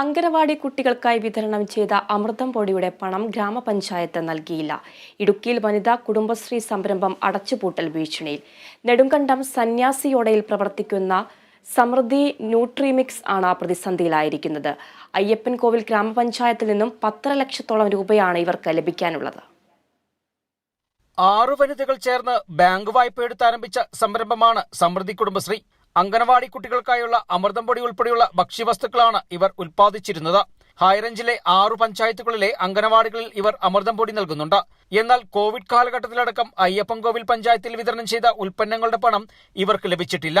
അങ്കനവാടി കുട്ടികൾക്കായി വിതരണം ചെയ്ത അമൃതം പൊടിയുടെ പണം ഗ്രാമപഞ്ചായത്ത് നൽകിയില്ല. ഇടുക്കിയിൽ വനിതാ കുടുംബശ്രീ സംരംഭം അടച്ചുപൂട്ടൽ ഭീഷണിയിൽ. നെടുങ്കണ്ടം സന്യാസിയോടയിൽ പ്രവർത്തിക്കുന്ന സമൃദ്ധി ന്യൂട്രിമിക്സ് ആണ് പ്രതിസന്ധിയിലായിരിക്കുന്നത്. അയ്യപ്പൻകോവിൽ ഗ്രാമപഞ്ചായത്തിൽ നിന്നും പത്തര ലക്ഷത്തോളം രൂപയാണ് ഇവർക്ക് ലഭിക്കാനുള്ളത്. ആറു വനിതകൾ ചേർന്ന് ബാങ്ക് വായ്പ എടുത്ത് ആരംഭിച്ച സംരംഭമാണ് സമൃദ്ധി കുടുംബശ്രീ. അംഗനവാടി കുട്ടികൾക്കായുള്ള അമൃതം പൊടി ഉൾപ്പെടെയുള്ള ഭക്ഷ്യവസ്തുക്കളാണ് ഇവർ ഉൽപ്പാദിച്ചിരുന്നത്. ഹൈറേഞ്ചിലെ ആറു പഞ്ചായത്തുകളിലെ അംഗനവാടികളിൽ ഇവർ അമൃതം പൊടി നൽകുന്നുണ്ട്. എന്നാൽ കോവിഡ് കാലഘട്ടത്തിലടക്കം അയ്യപ്പൻകോവിൽ പഞ്ചായത്തിൽ വിതരണം ചെയ്ത ഉൽപ്പന്നങ്ങളുടെ പണം ഇവർക്ക് ലഭിച്ചിട്ടില്ല.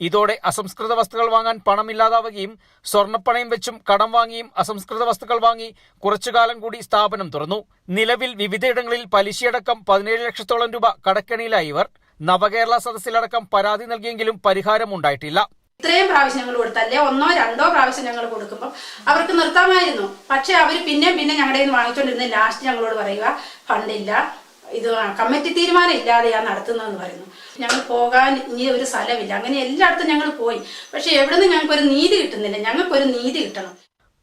ഇതോടെ അസംസ്കൃത വസ്തുക്കൾ വാങ്ങാൻ പണമില്ലാതാവുകയും സ്വർണപ്പണയം വെച്ചും കടം വാങ്ങിയും അസംസ്കൃത വസ്തുക്കൾ വാങ്ങി കുറച്ചുകാലം കൂടി സ്ഥാപനം തുറന്നു. നിലവിൽ വിവിധയിടങ്ങളിൽ പലിശയടക്കം പതിനേഴ് ലക്ഷത്തോളം രൂപ കടക്കണിയിലായി ഇവർ. നവകേരള സദസ്സിലടക്കം പരാതി നൽകിയെങ്കിലും പരിഹാരം ഉണ്ടായിട്ടില്ല ഇത്രയും പ്രാവശ്യം ഞങ്ങൾ കൊടുത്തല്ലേ? ഒന്നോ രണ്ടോ പ്രാവശ്യം ഞങ്ങൾ കൊടുക്കുമ്പോൾ അവർക്ക് നിർത്താമായിരുന്നു. പക്ഷെ അവർ പിന്നെയും പിന്നെ ഞങ്ങളുടെ നിന്ന് വാങ്ങിച്ചുകൊണ്ടിരുന്ന ലാസ്റ്റ് ഞങ്ങളോട് പറയുക ഫണ്ടില്ല ഇത് കമ്മിറ്റി തീരുമാനം ഇല്ലാതെയാണ് നടത്തുന്നതെന്ന് പറയുന്നു. ഞങ്ങൾ പോകാൻ ഇനി ഒരു സ്ഥലമില്ല. അങ്ങനെ എല്ലായിടത്തും ഞങ്ങൾ പോയി. പക്ഷെ എവിടെ നിന്ന് ഞങ്ങൾക്കൊരു നീതി കിട്ടുന്നില്ല. ഞങ്ങൾക്കൊരു നീതി കിട്ടണം.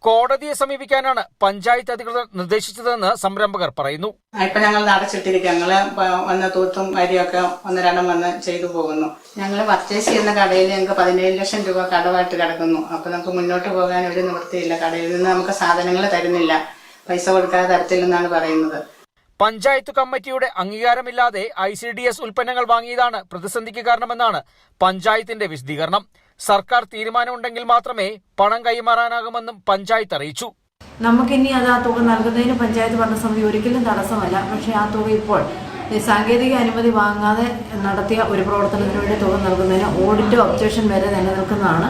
കോടതിയെ സമീപിക്കാനാണ് പഞ്ചായത്ത് അധികൃതർ നിർദ്ദേശിച്ചതെന്ന് സംരംഭകർ പറയുന്നു. ഇപ്പൊ ഞങ്ങൾ അടച്ചിട്ടിരിക്കുക ഞങ്ങൾ വന്ന തൂത്തും വരിയൊക്കെ ഒന്ന് രണ്ടും വന്ന് ചെയ്തു പോകുന്നു. ഞങ്ങൾ പർച്ചേസ് ചെയ്യുന്ന കടയിൽ ഞങ്ങൾക്ക് പതിനേഴ് ലക്ഷം രൂപ കടമായിട്ട് കിടക്കുന്നു. അപ്പൊ നമുക്ക് മുന്നോട്ട് പോകാൻ ഒരു നിവൃത്തിയില്ല. കടയിൽ നിന്ന് നമുക്ക് സാധനങ്ങൾ തരുന്നില്ല. പൈസ കൊടുക്കാതെ തരത്തില്ലെന്നാണ് പറയുന്നത്. പഞ്ചായത്ത് കമ്മിറ്റിയുടെ അംഗീകാരമില്ലാതെ ഐ സി ഡി എസ് ഉൽപ്പന്നങ്ങൾ വാങ്ങിയതാണ് പ്രതിസന്ധിക്ക് കാരണമെന്നാണ് പഞ്ചായത്തിന്റെ വിശദീകരണം. സർക്കാർ തീരുമാനമുണ്ടെങ്കിൽ മാത്രമേ പണം കൈമാറാനാകുമെന്നും പഞ്ചായത്ത് അറിയിച്ചു. നമുക്കിനി അത് ആ തുക നൽകുന്നതിന് പഞ്ചായത്ത് ഭരണസമിതി ഒരിക്കലും തടസ്സമല്ല. പക്ഷേ ആ തുക ഇപ്പോൾ സാങ്കേതിക അനുമതി വാങ്ങാതെ നടത്തിയ ഒരു പ്രവർത്തനത്തിന് വേണ്ടി തുക നൽകുന്നതിന് ഓഡിറ്റ് ഒബ്ജക്ഷൻ വരെ നിലനിൽക്കുന്നതാണ്.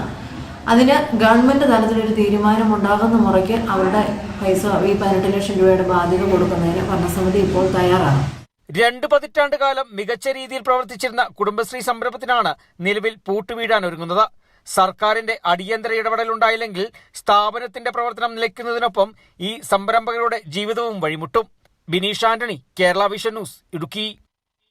അതിന് ഗവൺമെന്റ് തലത്തിലൊരു തീരുമാനം ഉണ്ടാകുന്ന മുറയ്ക്ക് അവരുടെ പൈസ ഈ പതിനെട്ട് ലക്ഷം രൂപയുടെ ബാധ്യത കൊടുക്കുന്നതിന് ഭരണസമിതി ഇപ്പോൾ തയ്യാറാണ്. രണ്ട് പതിറ്റാണ്ട് കാലം മികച്ച രീതിയിൽ പ്രവർത്തിച്ചിരുന്ന കുടുംബശ്രീ സംരംഭത്തിനാണ് നിലവിൽ പൂട്ടുവീഴാൻ ഒരുങ്ങുന്നത് സർക്കാരിന്റെ അടിയന്തര ഇടപെടലുണ്ടായില്ലെങ്കിൽ സ്ഥാപനത്തിന്റെ പ്രവർത്തനം നിലയ്ക്കുന്നതിനൊപ്പം ഈ സംരംഭകരുടെ ജീവിതവും വഴിമുട്ടും. Bineesh Antony Kerala Vision News Idukki.